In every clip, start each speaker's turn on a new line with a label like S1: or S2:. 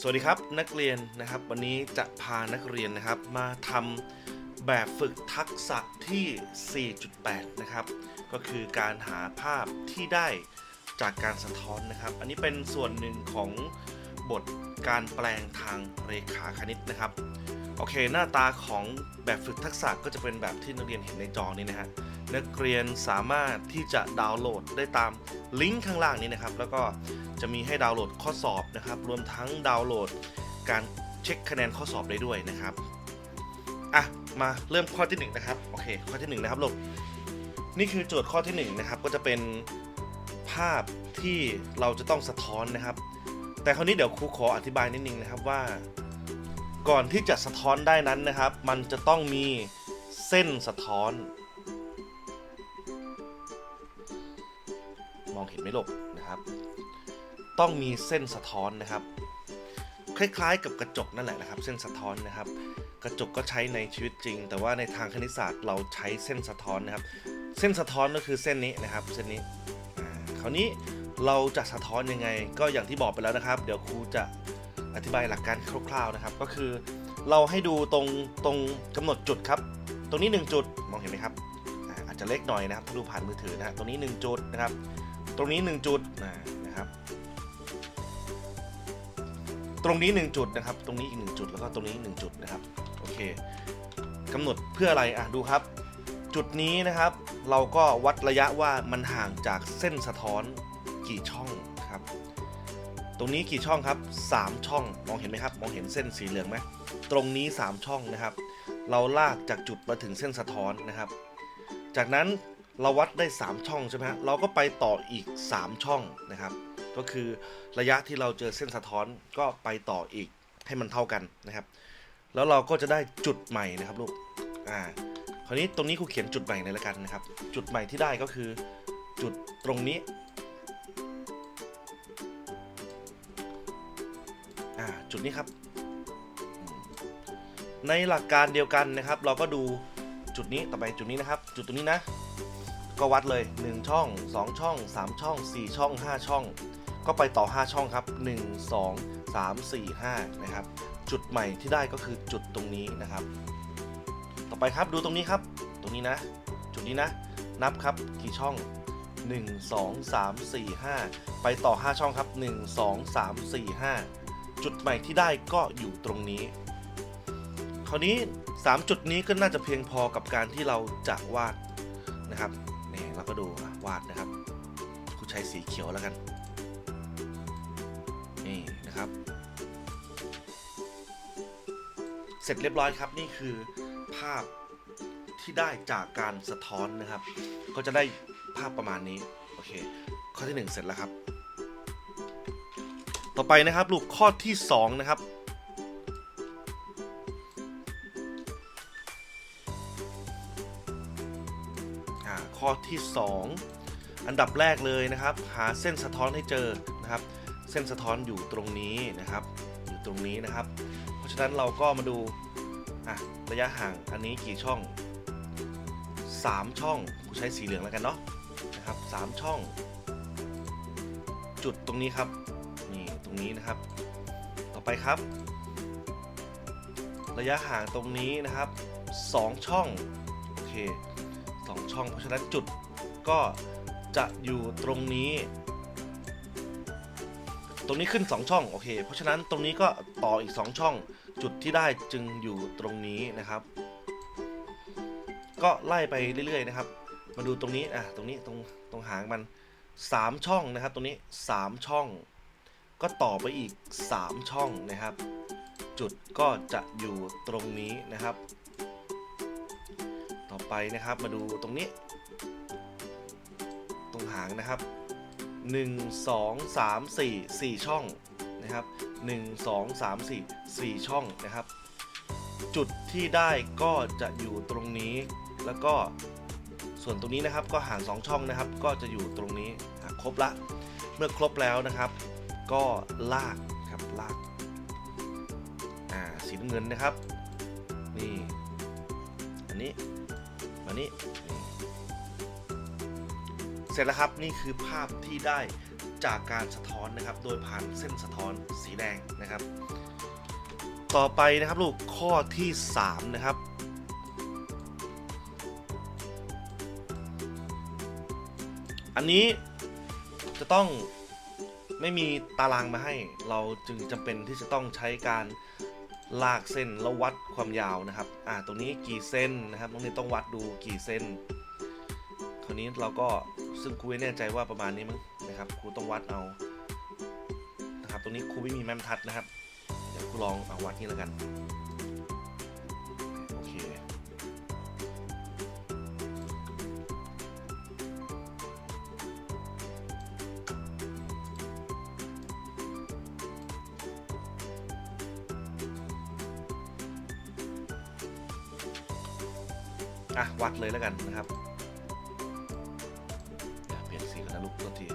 S1: สวัสดีครับนักเรียนนะครับ วันนี้จะพานักเรียนนะครับ มาทำแบบฝึกทักษะที่ 4.8 นะครับ ก็คือการหาภาพที่ได้จากการสะท้อนนะครับ อันนี้เป็นส่วนหนึ่งของบทการแปลงทางเรขาคณิตนะครับ โอเค หน้าตาของแบบฝึกทักษะก็จะเป็นแบบที่นักเรียนเห็นในจอนี้นะฮะ นักเรียนสามารถที่จะดาวน์โหลดได้ตามลิงก์ข้างล่างนี้นะครับ แล้วก็จะมีให้ดาวน์โหลดข้อสอบนะครับ รวมทั้งดาวน์โหลดการเช็คคะแนนข้อสอบได้ด้วยนะครับอะมาเริ่มข้อที่1นะครับโอเคข้อที่1นะครับลูกนี่คือโจทย์ข้อที่1นะครับก็จะเป็นภาพที่เราจะต้องสะท้อนนะครับ แต่คราวนี้เดี๋ยวครูขออธิบายนิดนึงนะครับว่า ก่อนที่จะสะท้อนได้นั้นนะครับ มันจะต้องมีเส้นสะท้อน มองเห็นไหมลูกนะครับ ต้องมีเส้นสะท้อนนะครับ คล้ายๆ กับกระจกนั่นแหละนะครับ เส้นสะท้อนนะครับ กระจกก็ใช้ในชีวิตจริง แต่ว่าในทางคณิตศาสตร์เราใช้เส้นสะท้อนนะครับ เส้นสะท้อนก็คือเส้นนี้นะครับ เส้นนี้คราวนี้เราจะสะท้อนยังไง ก็อย่างที่บอกไปแล้วนะครับ เดี๋ยวครูจะอธิบายหลักการคร่าวๆนะครับ ก็คือเราให้ดูตรงตรงกำหนดจุดครับ ตรงนี้ 1 จุดมองเห็นไหมครับอาอาจจะเล็กหน่อยนะครับถ้าดูผ่านมือถือนะฮะตรงนี้ 1 จุดนะครับ ตรงนี้ 1 จุดนะครับ ตรงนี้ 1 จุดนะครับ ตรงนี้อีก 1 จุดแล้วก็ตรงนี้ 1 จุดนะครับโอเคกำหนดเพื่ออะไรอะดูครับ จุดนี้นะครับ เราก็วัดระยะว่ามันห่างจากเส้นสะท้อนกี่ช่องครับ ตรงนี้กี่ช่องครับ 3 ช่องมองเห็นไหมครับ มองเห็นเส้นสีเหลืองไหมตรงนี้ 3 ช่องนะครับ เราลากจากจุดมาถึงเส้นสะท้อนนะครับ จากนั้น เราวัดได้ 3 ช่องใช่ไหมฮะเราก็ไปต่ออีก 3 ช่องนะครับ ก็คือระยะที่เราเจอเส้นสะท้อนก็ไปต่ออีกให้มันเท่ากันนะครับ แล้วเราก็จะได้จุดใหม่นะครับลูกอ่าคราวนี้ตรงนี้ครูเขียนจุดใหม่เลยละกันนะครับ จุดใหม่ที่ได้ก็คือจุดตรงนี้อ่าจุดนี้ครับ ในหลักการเดียวกันนะครับ เราก็ดูจุดนี้ต่อไปจุดนี้นะครับ จุดตรงนี้นะ ก็วัดเลย 1 ช่อง 2 ช่อง 3 ช่อง 4 ช่อง 5 ช่อง ก็ไปต่อ 5 ช่องครับ 1 2 3 4 5 นะครับ จุดใหม่ที่ได้ก็คือจุดตรงนี้นะครับ ต่อไปครับดูตรงนี้ครับ ตรงนี้นะ จุดนี้นะ นับครับกี่ช่อง 1 2 3 4 5 ไปต่อ 5 ช่องครับ 1 2 3 4 5 จุดใหม่ที่ได้ก็อยู่ตรงนี้ คราวนี้ 3 จุดนี้ก็น่าจะเพียงพอกับการที่เราจะวาดนะครับี่เราก็ดูวาดนะครับครูใช้สีเขียวแล้วกัน นี่นะครับ เสร็จเรียบร้อยครับนี่คือภาพที่ได้จากการสะท้อนนะครับ ก็จะได้ภาพประมาณนี้ โอเค ข้อที่ 1 เสร็จแล้วครับ ต่อไปนะครับลูกข้อที่ 2 นะครับ ข้อที่ 2 อันดับแรกเลยนะครับ หาเส้นสะท้อนให้เจอนะครับ เส้นสะท้อนอยู่ตรงนี้นะครับ อยู่ตรงนี้นะครับ เพราะฉะนั้นเราก็มาดูอะระยะห่างอันนี้กี่ช่อง 3 ช่องใช้สีเหลืองแล้วกันเนาะนะครับ3ช่อง จุดตรงนี้ครับนี่ตรงนี้นะครับ ต่อไปครับ ระยะห่างตรงนี้นะครับ 2 ช่องโอเค องช่อง เพราะฉะนั้นจุดก็จะอยู่ตรงนี้ ตรงนี้ขึ้น 2 ช่องโอเค เพราะฉะนั้นตรงนี้ก็ต่ออีก 2 ช่อง จุดที่ได้จึงอยู่ตรงนี้นะครับ ก็ไล่ไปเรื่อยๆนะครับ มาดูตรงนี้อะตรงนี้ตรงตรงหางมัน 3 ช่องนะครับ ตรงนี้ 3 ช่อง ก็ต่อไปอีก 3 ช่องนะครับ จุดก็จะอยู่ตรงนี้นะครับ ไปนะครับ มาดูตรงนี้ ตรงหางนะครับ 1 2 3 4 4 ช่องนะครับ 1 2 3 4 4 ช่องนะครับ จุดที่ได้ก็จะอยู่ตรงนี้ แล้วก็ส่วนตรงนี้นะครับก็ห่าง2ช่องนะครับ ก็จะอยู่ตรงนี้ครบละ เมื่อครบแล้วนะครับ ก็ลากครับลากอ่าสีน้ำเงินนะครับ นี่ อันนี้ มานี่นี่เสร็จแล้วครับนี่คือภาพที่ได้จากการสะท้อนนะครับ โดยผ่านเส้นสะท้อนสีแดงนะครับ ต่อไปนะครับลูกข้อที่3นะครับอันนี้จะต้องไม่มีตารางมาให้ เราจึงจำเป็นที่จะต้องใช้การ ลากเส้นแล้ววัดความยาวนะครับ อ่า ตรงนี้กี่เส้นนะครับน้องเนยต้องวัดดูกี่เส้น คราวนี้เราก็ซึ่งครูไม่แน่ใจว่าประมาณนี้มั้งนะครับครูต้องวัดเอานะครับ ตรงนี้ครูไม่มีแม่มทัดนะครับ เดี๋ยวครูลองเอาวัดนี่แล้วกัน อะวัดเลยแล้วกันนะครับเดี๋ยวเปลี่ยนสีกันนะลูกตัวที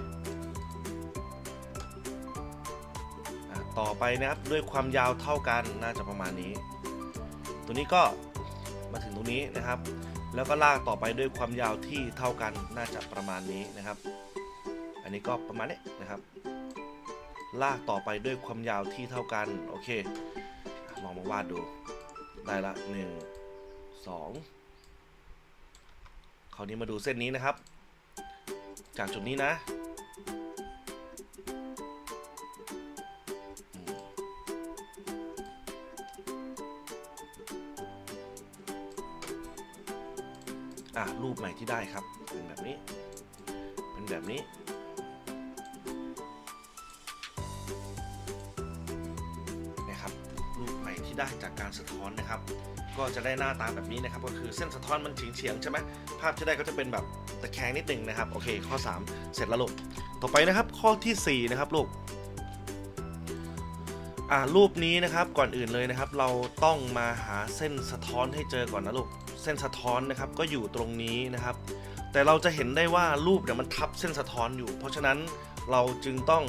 S1: ต่อไปนะครับด้วยความยาวเท่ากันน่าจะประมาณนี้ ตัวนี้ก็มาถึงตรงนี้นะครับ แล้วก็ลากต่อไปด้วยความยาวที่เท่ากันน่าจะประมาณนี้นะครับ อันนี้ก็ประมาณนี้นะครับ ลากต่อไปด้วยความยาวที่เท่ากันโอเคลองมาวาดดูได้ละหนึ่งสอง คราวนี้มาดูเส้นนี้นะครับ จากจุดนี้นะอะรูปใหม่ที่ได้ครับ เป็นแบบนี้ เป็นแบบนี้ ที่ได้จากการสะท้อนนะครับ ก็จะได้หน้าตาแบบนี้นะครับ ก็คือเส้นสะท้อนมันเฉียงๆใช่ไหมภาพที่ได้ก็จะเป็นแบบตะแคงนิดนึงนะครับ โอเค ข้อ 3 เสร็จแล้วลูก ต่อไปนะครับ ข้อทีสี่ 4 นะครับลูกอ่ารูปนี้นะครับก่อนอื่นเลยนะครับ เราต้องมาหาเส้นสะท้อนให้เจอก่อนนะลูกเส้นสะท้อนนะครับก็อยู่ตรงนี้นะครับ แต่เราจะเห็นได้ว่ารูปเนี่ยมันทับเส้นสะท้อนอยู่ เพราะฉะนั้นเราจึงต้อง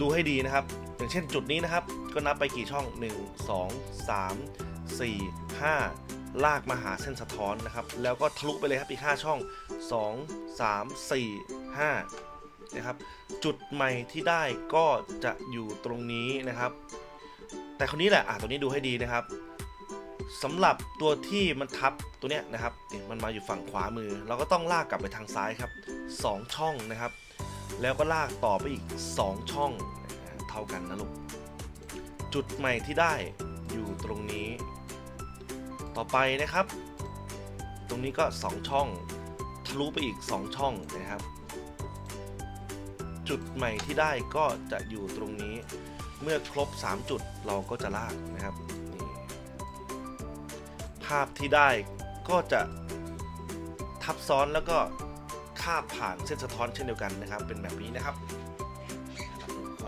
S1: ดูให้ดีนะครับ อย่างเช่นจุดนี้นะครับ ก็นับไปกี่ช่อง 1 2 3 4 5 ลากมาหาเส้นสะท้อนนะครับ แล้วก็ทะลุไปเลยครับอีก 5 ช่อง 2 3 4 5 นะครับ จุดใหม่ที่ได้ก็จะอยู่ตรงนี้นะครับ แต่คนนี้แหละอะตัวนี้ดูให้ดีนะครับสำหรับตัวที่มันทับตัวเนี้ยนะครับนี่มันมาอยู่ฝั่งขวามือ เราก็ต้องลากกลับไปทางซ้ายครับ 2 ช่องนะครับ แล้วก็ลากต่อไปอีก 2 ช่อง เท่ากันนะลูก จุดใหม่ที่ได้อยู่ตรงนี้ ต่อไปนะครับ ตรงนี้ก็ 2 ช่อง ทะลุไปอีก 2 ช่องนะครับ จุดใหม่ที่ได้ก็จะอยู่ตรงนี้ เมื่อครบ 3 จุดเราก็จะลากนะครับนี่ภาพที่ได้ก็จะทับซ้อนแล้วก็คาบผ่านเส้นสะท้อนเช่นเดียวกันนะครับ เป็นแบบนี้นะครับ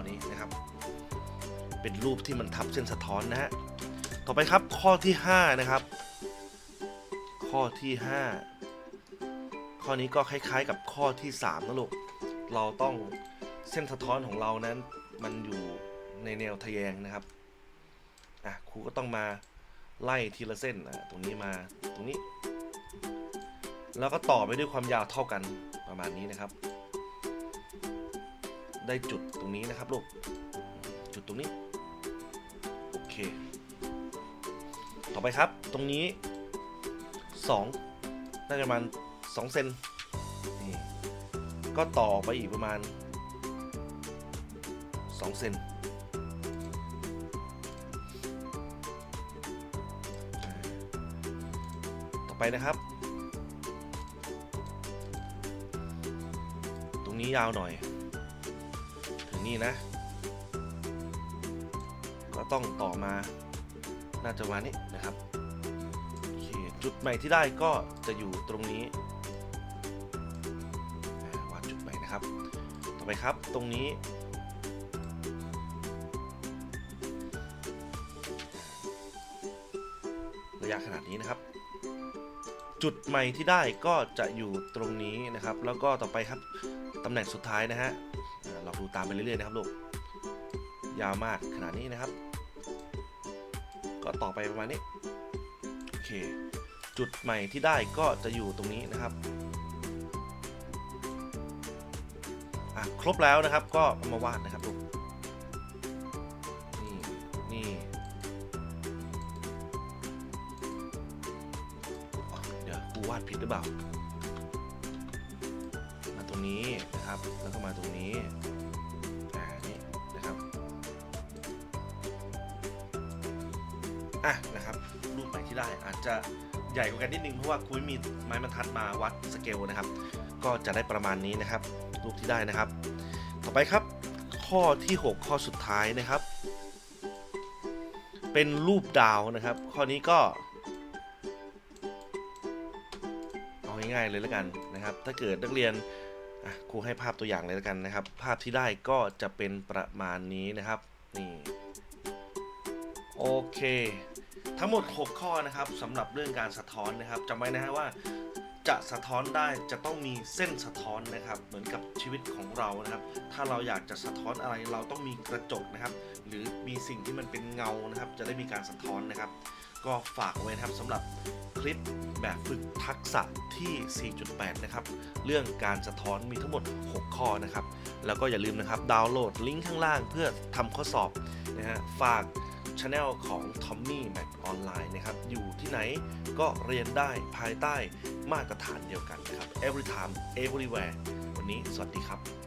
S1: นี้นะครับ เป็นรูปที่มันทับเส้นสะท้อนนะฮะต่อไปครับข้อที่ 5 นะครับ ข้อที่ 5 ข้อนี้ก็คล้ายๆกับข้อที่ 3นะลูกเราต้องเส้นสะท้อนของเรานั้นมันอยู่ในแนวทะแยงนะครับอะครูก็ต้องมาไล่ทีละเส้นอะตรงนี้มาตรงนี้ แล้วก็ต่อไปด้วยความยาวเท่ากันประมาณนี้นะครับ ได้จุดตรงนี้นะครับลูก จุดตรงนี้ โอเค ต่อไปครับ ตรงนี้ 2 น่าจะประมาณ2เซนนี่ก็ต่อไปอีกประมาณ2เซนต่อไปนะครับ ตรงนี้ยาวหน่อย นี่นะก็ต้องต่อมาน่าจะมานี้นะครับจุดใหม่ที่ได้ก็จะอยู่ตรงนี้วาดจุดใหม่นะครับ ต่อไปครับตรงนี้ระยะขนาดนี้นะครับ จุดใหม่ที่ได้ก็จะอยู่ตรงนี้นะครับ แล้วก็ต่อไปครับตำแหน่งสุดท้ายนะฮะ ดูตามไปเรื่อยๆนะครับลูกยาวมากขนาดนี้นะครับ ก็ต่อไปประมาณนี้โอเค จุดใหม่ที่ได้ก็จะอยู่ตรงนี้นะครับอะครบแล้วนะครับก็ามาวาดนะครับลูกนี่นี่เดี๋ยวครูวาดผิดหรือเปล่า มาตรงนี้นะครับ แล้วก็มาตรงนี้ อะนะครับรูปใหม่ที่ได้อาจจะใหญ่กว่ากันนิดนึงเพราะว่าครูมีไม้บรรทัดมาวัดสเกลนะครับ ก็จะได้ประมาณนี้นะครับ รูปที่ได้นะครับ ต่อไปครับ ข้อที่ 6 ข้อสุดท้ายนะครับ เป็นรูปดาวนะครับ ข้อนี้ก็เอาง่ายๆเลยแล้วกันนะครับ ถ้าเกิดนักเรียนครูให้ภาพตัวอย่างเลยแล้วกันนะครับ ภาพที่ได้ก็จะเป็นประมาณนี้นะครับนี่ โอเค ทั้งหมด 6 ข้อนะครับสำหรับเรื่องการสะท้อนนะครับจำไว้นะฮะว่าจะสะท้อนได้จะต้องมีเส้นสะท้อนนะครับ เหมือนกับชีวิตของเรานะครับ ถ้าเราอยากจะสะท้อนอะไรเราต้องมีกระจกนะครับ หรือมีสิ่งที่มันเป็นเงานะครับ จะได้มีการสะท้อนนะครับ ก็ฝากไว้นะครับสำหรับคลิปแบบฝึกทักษะที่ 4.8 นะครับ เรื่องการสะท้อนมีทั้งหมด 6 ข้อนะครับ แล้วก็อย่าลืมนะครับดาวน์โหลดลิงก์ข้างล่างเพื่อทำข้อสอบนะฮะฝาก ช anel ของ Tommy Mac ออนไลน์นะครับ อยู่ที่ไหนก็เรียนได้ภายใต้มาตรฐานเดียวกันนะครับ every time everywhere วันนี้สวัสดีครับ